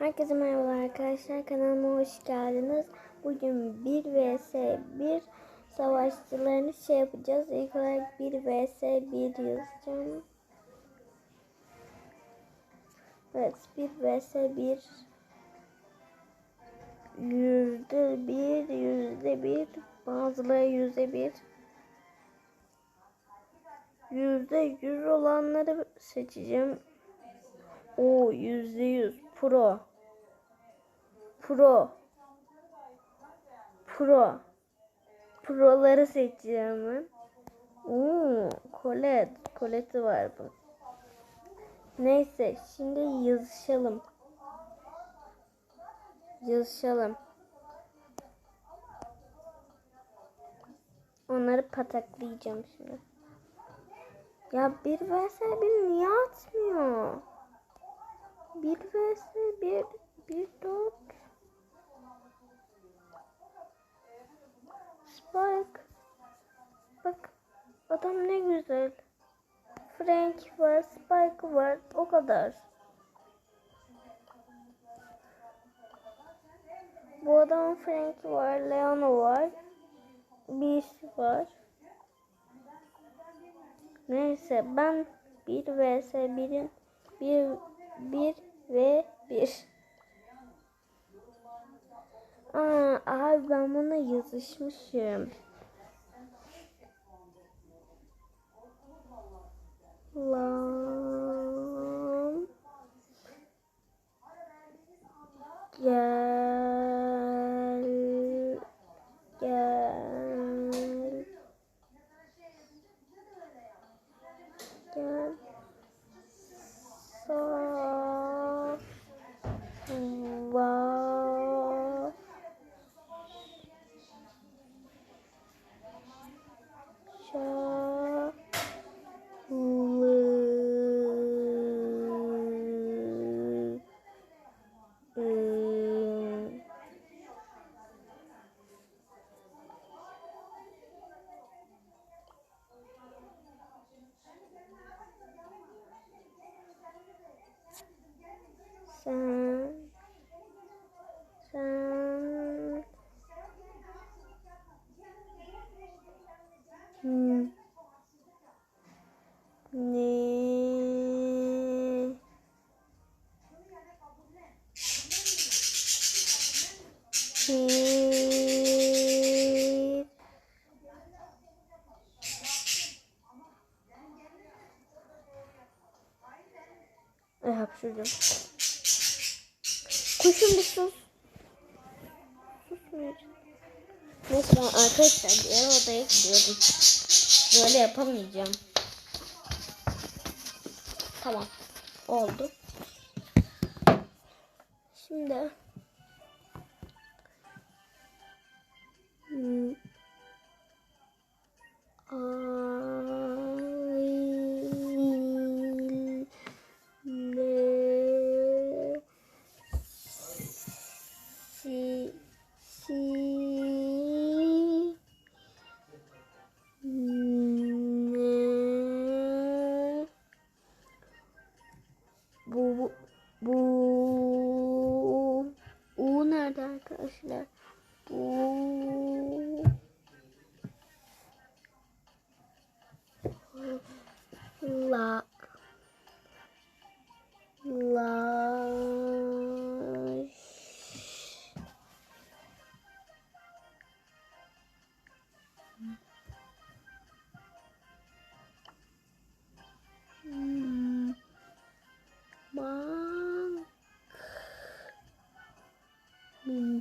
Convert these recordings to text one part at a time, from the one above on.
Herkese merhaba arkadaşlar. Kanalıma hoş geldiniz. Bugün 1 vs 1 savaşçılarını şey yapacağız. İlk olarak 1 vs 1 yazacağım. Evet 1 vs 1 yüzde bir yüzde bir bazıları yüzde bir yüzde yüz olanları seçeceğim. O yüzde yüz pro. Pro. Pro. Proları seçeceğim ben. Oo, Colette. Colette'i var bu. Neyse şimdi yazışalım. Yazışalım. Onları pataklayacağım şimdi. Ya bir vs bir niye atmıyor? Bir vs bir bir dört. Spike. Bak adam ne güzel. Frank var, Spike var. O kadar. Bu adam Frank var, Leona var. Beast var. Neyse ben 1 vs 1'in 1 1 ve 1. Aa, abi ben buna yazışmışım. Lan. Sen sen Hmm. ne Hi- Ay hapşırdım. Kuşum bir sus. Susmayacak. Neyse ben arkadaşlar diğer odaya gidiyorum. Böyle yapamayacağım. Tamam. Oldu. Şimdi Hmm. Ay- u nerede arkadaşlar? Bu la la Hmm.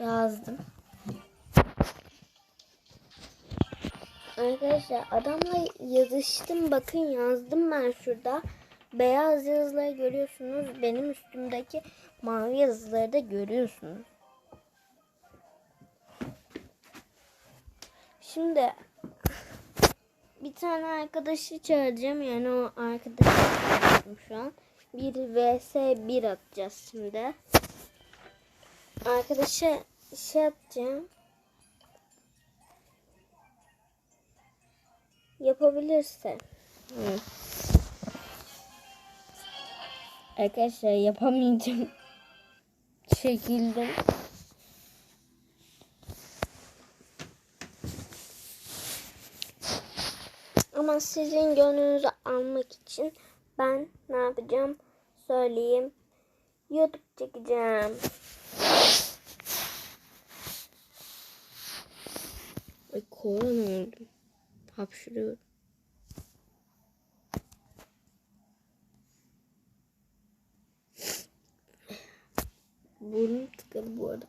Yazdım. Arkadaşlar adamla yazıştım. Bakın yazdım ben şurada. beyaz yazıları görüyorsunuz. Benim üstümdeki mavi yazıları da görüyorsunuz. Şimdi bir tane arkadaşı çağıracağım. Yani o arkadaşı şu an. Bir vs 1 atacağız şimdi. Arkadaşa şey yapacağım. Yapabilirse. Hı. Arkadaşlar yapamayacağım şekilde. Ama sizin gönlünüzü almak için ben ne yapacağım söyleyeyim. YouTube çekeceğim. Korona oldum. Hapşırıyorum. Burnum tıkalı bu arada.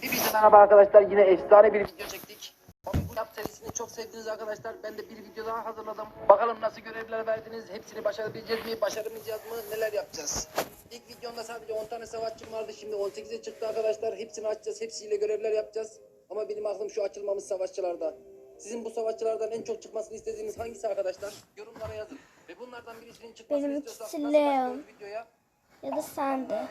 Hepinize merhaba arkadaşlar. Yine efsane bir video çektik. Bu yap serisini çok sevdiniz arkadaşlar. Ben de bir video daha hazırladım. Bakalım nasıl görevler verdiniz. Hepsini başarabileceğiz mi? Başaramayacağız mı? Neler yapacağız? İlk videomda sadece 10 tane savaşçım vardı. Şimdi 18'e çıktı arkadaşlar. Hepsini açacağız. Hepsiyle görevler yapacağız. Ama benim aklım şu açılmamış savaşçılarda. Sizin bu savaşçılardan en çok çıkmasını istediğiniz hangisi arkadaşlar? Yorumlara yazın. Ve bunlardan birisinin çıkmasını Benim istiyorsanız ikisi Leon. videoya? Ya da sen de.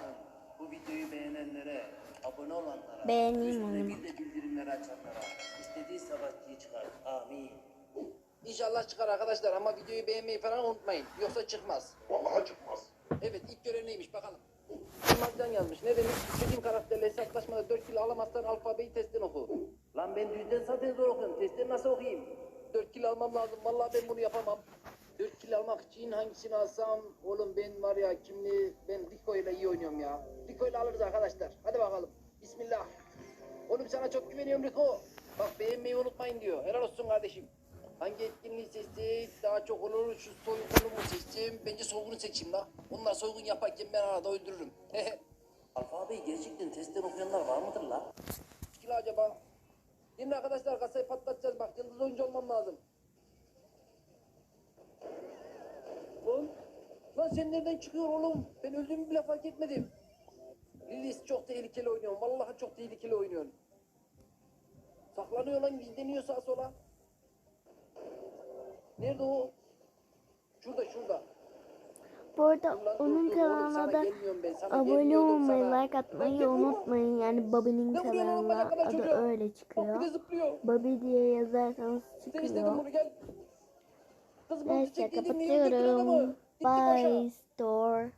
Bu videoyu beğenenlere, abone olanlara, Beğeneyim üstüne onu. bir de bildirimleri açanlara, istediği savaşçıyı çıkar. Amin. İnşallah çıkar arkadaşlar ama videoyu beğenmeyi falan unutmayın. Yoksa çıkmaz. Vallahi çıkmaz. Evet ilk görev neymiş bakalım. Yılmazcan yazmış. Ne demiş? İstediğim karakterle hesaplaşmada 4 kilo alamazsan alfabeyi testten oku. Lan ben düzden zaten zor okuyorum. Testleri nasıl okuyayım? 4 kilo almam lazım. Vallahi ben bunu yapamam. 4 kilo almak için hangisini alsam? Oğlum ben var ya kimli ben Rico ile iyi oynuyorum ya. Rico ile alırız arkadaşlar. Hadi bakalım. Bismillah. Oğlum sana çok güveniyorum Rico. Bak beğenmeyi unutmayın diyor. Helal olsun kardeşim. Hangi etkinliği seçsek daha çok olur? Şu soygunu mu seçeceğim? Bence soygunu seçeyim la. Onlar soygun yaparken ben arada öldürürüm. Alfabeyi gerçekten testten okuyanlar var mıdır la? kilo acaba? Şimdi arkadaşlar kasayı patlatacağız bak yıldız oyuncu olmam lazım. Lan, lan sen nereden çıkıyor oğlum? Ben öldüğümü bile fark etmedim. Lilis çok tehlikeli oynuyorsun. Vallahi çok tehlikeli oynuyorsun. Saklanıyor lan gizleniyor sağa sola. Nerede o? Şurada şurada. Bu arada Dur lan, dur, onun dur oğlum, kanalına da gelmiyorum ben, sana abone gelmiyordum olmayı, sana. like atmayı unutmayın. Yani Bobby'nin Ne oğlum kanalına bana kadar adı çocuğa? öyle Bak bir de çıkıyor. zıplıyor. Bobby diye yazarsanız Sen istedin çıkıyor. bunu gel. Kız Neyse çiçek yedin niye öldürdün adamı? kapatıyorum. Bye store.